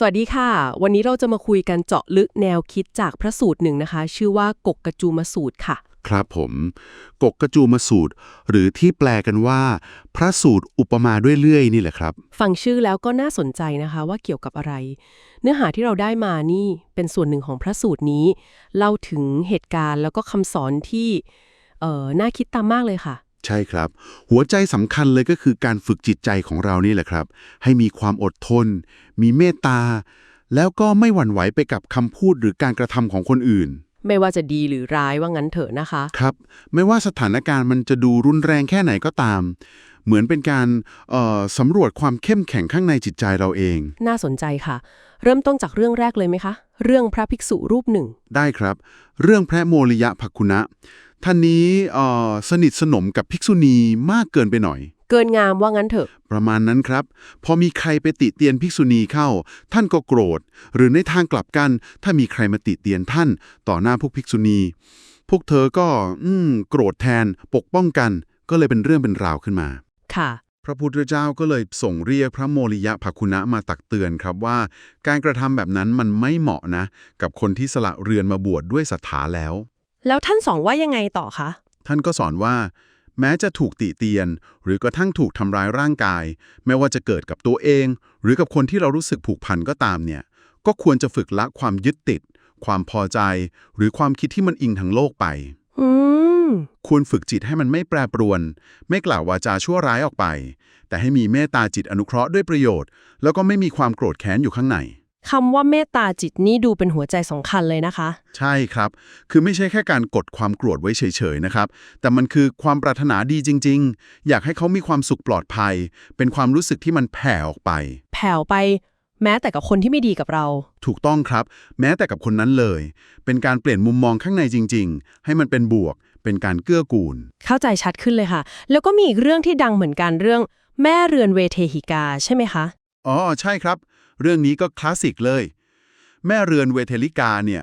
สวัสดีค่ะ วันนี้เราจะมาคุยกันเจาะลึกแนวคิดจากพระสูตรหนึ่งนะคะ ชื่อว่ากกกระจูมสูตรค่ะ ครับผม กกกระจูมสูตร หรือที่แปลกันว่า พระสูตรอุปมาด้วยเลื่อยนี่แหละครับ ฟังชื่อแล้วก็น่าสนใจนะคะว่าเกี่ยวกับอะไร เนื้อหาที่เราได้มานี่เป็นส่วนหนึ่งของพระสูตรนี้ เล่าถึงเหตุการณ์แล้วก็คำสอนที่เอ่อน่าคิดตามมากเลยค่ะ ใช่ครับ หัวใจสำคัญเลยก็คือการฝึกจิตใจของเรานี่แหละครับ ให้มีความอดทน มีเมตตา แล้วก็ไม่หวั่นไหวไปกับคำพูดหรือการกระทำของคนอื่น ไม่ว่าจะดีหรือร้ายว่างั้นเถอะนะคะ ครับ ไม่ว่าสถานการณ์มันจะดูรุนแรงแค่ไหนก็ตาม เหมือนเป็นการเอ่อสำรวจความเข้มแข็งข้างในจิตใจเราเอง น่าสนใจค่ะ เริ่มต้นจากเรื่องแรกเลยไหมคะ เรื่องพระภิกษุรูปหนึ่ง ได้ครับ เรื่องพระโมริยะภักคุณะ ท่านนี้เอ่อสนิทสนมกับภิกษุณีมากเกินไปหน่อย เกินงามว่างั้นเถอะ ประมาณนั้นครับ พอมีใครไปติเตียนภิกษุณีเข้า ท่านก็โกรธ หรือในทางกลับกัน ถ้ามีใครมาติเตียนท่าน ต่อหน้าพวกภิกษุณี พวกเธอก็ อืม โกรธแทน ปกป้องกัน ก็เลยเป็นเรื่องเป็นราวขึ้นมา ค่ะ พระพุทธเจ้าก็เลยส่งเรียกพระโมริยะภักคุณะมาตักเตือนครับว่า การกระทำแบบนั้นมันไม่เหมาะนะ กับคนที่สละเรือนมาบวชดด้วยศรัทธาแล้ว แล้วท่านสองว่ายังไงต่อคะ ท่านก็สอนว่า แม้จะถูกติเตียน หรือกระทั่งถูกทำร้ายร่างกาย ไม่ว่าจะเกิดกับตัวเอง หรือกับคนที่เรารู้สึกผูกพันก็ตามเนี่ย ก็ควรจะฝึกละความยึดติด ความพอใจ หรือความคิดที่มันอิงทางโลกไปอืม ควรฝึกจิตให้มันไม่แปรปรวน ไม่กล่าววาจาชั่วร้ายออกไป แต่ให้มีเมตตาจิตอนุเคราะห์ด้วยประโยชน์ แล้วก็ไม่มีความโกรธแค้นอยู่ข้างใน คำว่าเมตตาจิตนี่ดูเป็นหัวใจสำคัญเลยนะคะ ใช่ครับ คือไม่ใช่แค่การกดความโกรธไว้เฉยๆนะครับ แต่มันคือความปรารถนาดีจริง ๆ อยากให้เขามีความสุขปลอดภัย เป็นความรู้สึกที่มันแผ่ออกไป แผ่วไป แม้แต่กับคนที่ไม่ดีกับเรา ถูกต้องครับ แม้แต่กับคนนั้นเลย เป็นการเปลี่ยนมุมมองข้างในจริง ๆ ให้มันเป็นบวก เป็นการเกื้อกูล เข้าใจชัดขึ้นเลยค่ะ แล้วก็มีอีกเรื่องที่ดังเหมือนกันเรื่อง แม่เรือนเวเทหิกาใช่ไหมคะ อ๋อ ใช่ครับ เรื่องนี้ก็คลาสสิกเลย แม่เรือนเวเทลิกาเนี่ย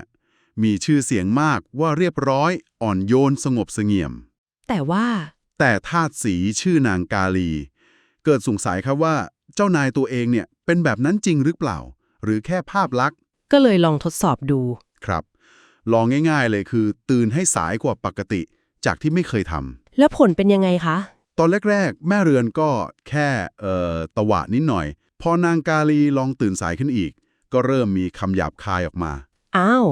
มีชื่อเสียงมากว่าเรียบร้อย อ่อนโยนสงบเสงี่ยม แต่ว่า แต่ทาสสีชื่อนางกาลี เกิดสงสัยครับว่าเจ้านายตัวเองเนี่ย เป็นแบบนั้นจริงหรือเปล่า หรือแค่ภาพลักษณ์ ก็เลยลองทดสอบดู ครับ ลองง่ายๆเลยคือ ตื่นให้สายกว่าปกติ จากที่ไม่เคยทำ แล้วผลเป็นยังไงคะ ตอนแรกๆ แม่เรือนก็แค่เอ่อตวะนิดหน่อย พอนางกาลีลองตื่นสายขึ้นอีก ก็เริ่มมีคำหยาบคายออกมา อ้าว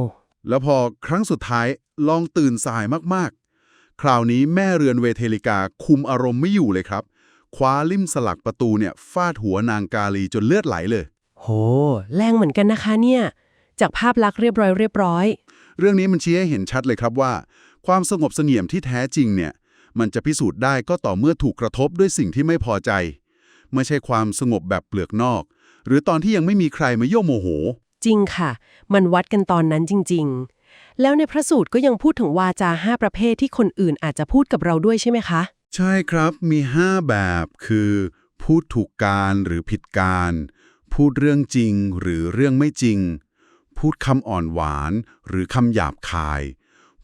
แล้วพอครั้งสุดท้ายลองตื่นสายมากๆ คราวนี้แม่เรือนเวเทลิกาคุมอารมณ์ไม่อยู่เลยครับ คว้าลิ่มสลักประตูเนี่ยฟาดหัวนางกาลีจนเลือดไหลเลย โห แรงเหมือนกันนะคะเนี่ย จากภาพลักษณ์เรียบร้อยเรียบร้อย เรื่องนี้มันชี้ให้เห็นชัดเลยครับว่า ความสงบเสงี่ยมที่แท้จริงเนี่ย มันจะพิสูจน์ได้ก็ต่อเมื่อถูกกระทบด้วยสิ่งที่ไม่พอใจ ไม่ใช่ความสงบแบบเปลือกนอก หรือตอนที่ยังไม่มีใครมาโยโมโห จริงค่ะ มันวัดกันตอนนั้นจริง ๆ แล้วในพระสูตรก็ยังพูดถึงวาจาห้าประเภทที่คนอื่นอาจจะพูดกับเราด้วยใช่ไหมคะ ใช่ครับมี 5 แบบคือ พูดถูกการหรือผิดการ พูดเรื่องจริงหรือเรื่องไม่จริง พูดคำอ่อนหวาน หรือคำหยาบคาย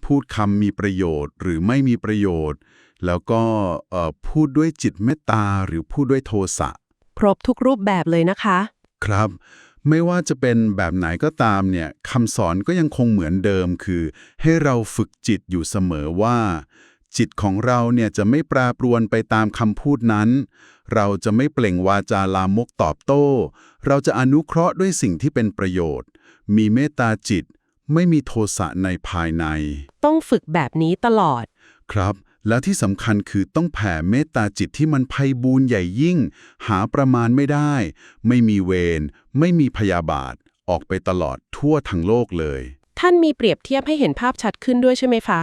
พูดคำมีประโยชน์ หรือไม่มีประโยชน์ แล้วก็เอ่อพูดด้วยจิตเมตตาหรือพูดด้วยโทสะครบทุกรูปแบบเลยนะคะ ครับไม่ว่าจะเป็นแบบไหนก็ตามเนี่ยคำสอนก็ยังคงเหมือนเดิมคือ ให้เราฝึกจิตอยู่เสมอว่า จิตของเราเนี่ยจะไม่แปรปรวนไปตามคำพูดนั้น เราจะไม่เปล่งวาจาลามกตอบโต้ เราจะอนุเคราะห์ด้วยสิ่งที่เป็นประโยชน์ มีเมตตาจิต ไม่มีโทสะในภายใน ต้องฝึกแบบนี้ตลอด ครับ แล้วที่สำคัญคือต้องแผ่เมตตาจิตที่มันไพบูรย์ใหญ่ยิ่ง หาประมาณไม่ได้ ไม่มีเวร ไม่มีพยาบาท ออกไปตลอดทั่วทั้งโลกเลย ท่านมีเปรียบเทียบให้เห็นภาพชัดขึ้นด้วยใช่ไหมคะ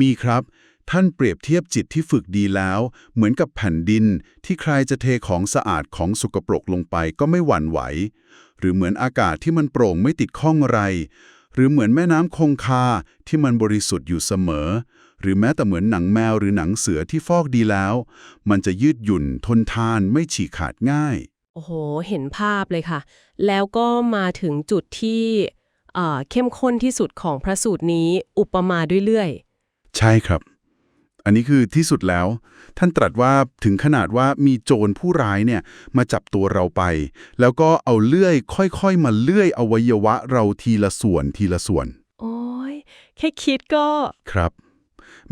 มีครับ ท่านเปรียบเทียบจิตที่ฝึกดีแล้ว เหมือนกับแผ่นดินที่ใครจะเทของสะอาดของสกปรกลงไปก็ไม่หวั่นไหว หรือเหมือนอากาศที่มันโปร่งไม่ติดข้องอะไร หรือเหมือนแม่น้ำคงคาที่มันบริสุทธิ์อยู่เสมอ หรือแม้แต่เหมือนหนังแมวหรือหนังเสือที่ฟอกดีแล้ว มันจะยืดหยุ่นทนทานไม่ฉีกขาดง่าย โอ้โห เห็นภาพเลยค่ะ แล้วก็มาถึงจุดที่เอ่อเข้มข้นที่สุดของพระสูตรนี้อุปมาด้วยเลื่อย ใช่ครับ อันนี้คือที่สุดแล้ว ท่านตรัสว่าถึงขนาดว่ามีโจรผู้ร้ายเนี่ยมาจับตัวเราไป แล้วก็เอาเลื่อยค่อยๆ มาเลื่อยอวัยวะเราทีละส่วนทีละส่วน โอ้ยแค่คิดก็ครับ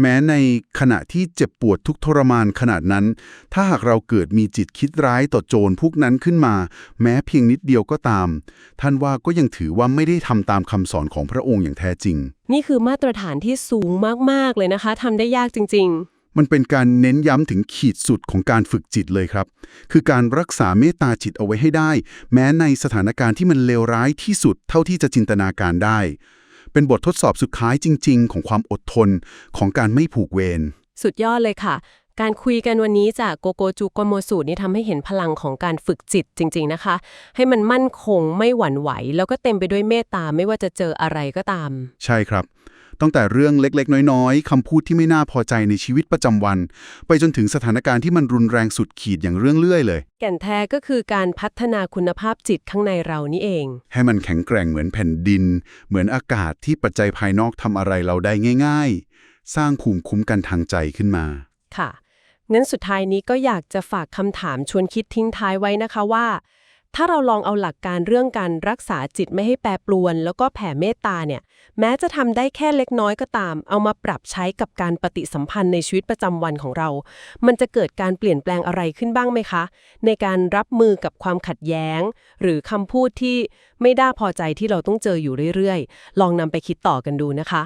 แม้ในขณะที่เจ็บปวดทุกข์ทรมานขนาดนั้น ถ้าหากเราเกิดมีจิตคิดร้ายต่อโจรพวกนั้นขึ้นมา แม้เพียงนิดเดียวก็ตาม ท่านว่าก็ยังถือว่าไม่ได้ทำตามคำสอนของพระองค์อย่างแท้จริง นี่คือมาตรฐานที่สูงมาก ๆ เลยนะคะทำได้ยากจริงมันเป็นการเน้นย้ำถึงขีดสุดของการฝึกจิตเลยครับ คือการรักษาเมตตาจิตเอาไว้ให้ได้ แม้ในสถานการณ์ที่มันเลวร้ายที่สุดเท่าที่จะจินตนาการได้ เป็นบททดสอบสุดท้ายจริง ๆ ของความอดทนของการไม่ผูกเวรๆสุดยอดเลยค่ะ การคุยกันวันนี้จากโกโกจูโกโมสูนี่ทำให้เห็นพลังของการฝึกจิตจริง ๆนะคะ ให้มันมั่นคงไม่หวั่นไหว แล้วก็เต็มไปด้วยเมตตาไม่ว่าจะเจออะไรก็ตาม ใช่ครับ ตั้งแต่เรื่องเล็กๆ น้อยๆคำพูดที่ไม่น่าพอใจในชีวิตประจำวัน ไปจนถึงสถานการณ์ที่มันรุนแรงสุดขีดอย่างเรื่องเลื่อยเลย แก่นแท้ก็คือการพัฒนาคุณภาพจิตข้างในเรานี่เอง ให้มันแข็งแกร่งเหมือนแผ่นดิน เหมือนอากาศที่ปัจจัยภายนอกทำอะไรเราได้ง่าย ๆ สร้างภูมิคุ้มกันทางใจขึ้นมา ค่ะงั้นสุดท้ายนี้ก็อยากจะฝากคำถามชวนคิดทิ้งท้ายไว้นะคะว่า ถ้าเราลองเอาหลักการเรื่องการรักษาจิตไม่ให้แปรปรวน แล้วก็แผ่เมตตาเนี่ย แม้จะทำได้แค่เล็กน้อยก็ตาม เอามาปรับใช้กับการปฏิสัมพันธ์ในชีวิตประจำวันของเรา มันจะเกิดการเปลี่ยนแปลงอะไรขึ้นบ้างไหมคะ ในการรับมือกับความขัดแย้ง หรือคำพูดที่ไม่ได้พอใจที่เราต้องเจออยู่เรื่อยๆ ลองนำไปคิดต่อกันดูนะคะ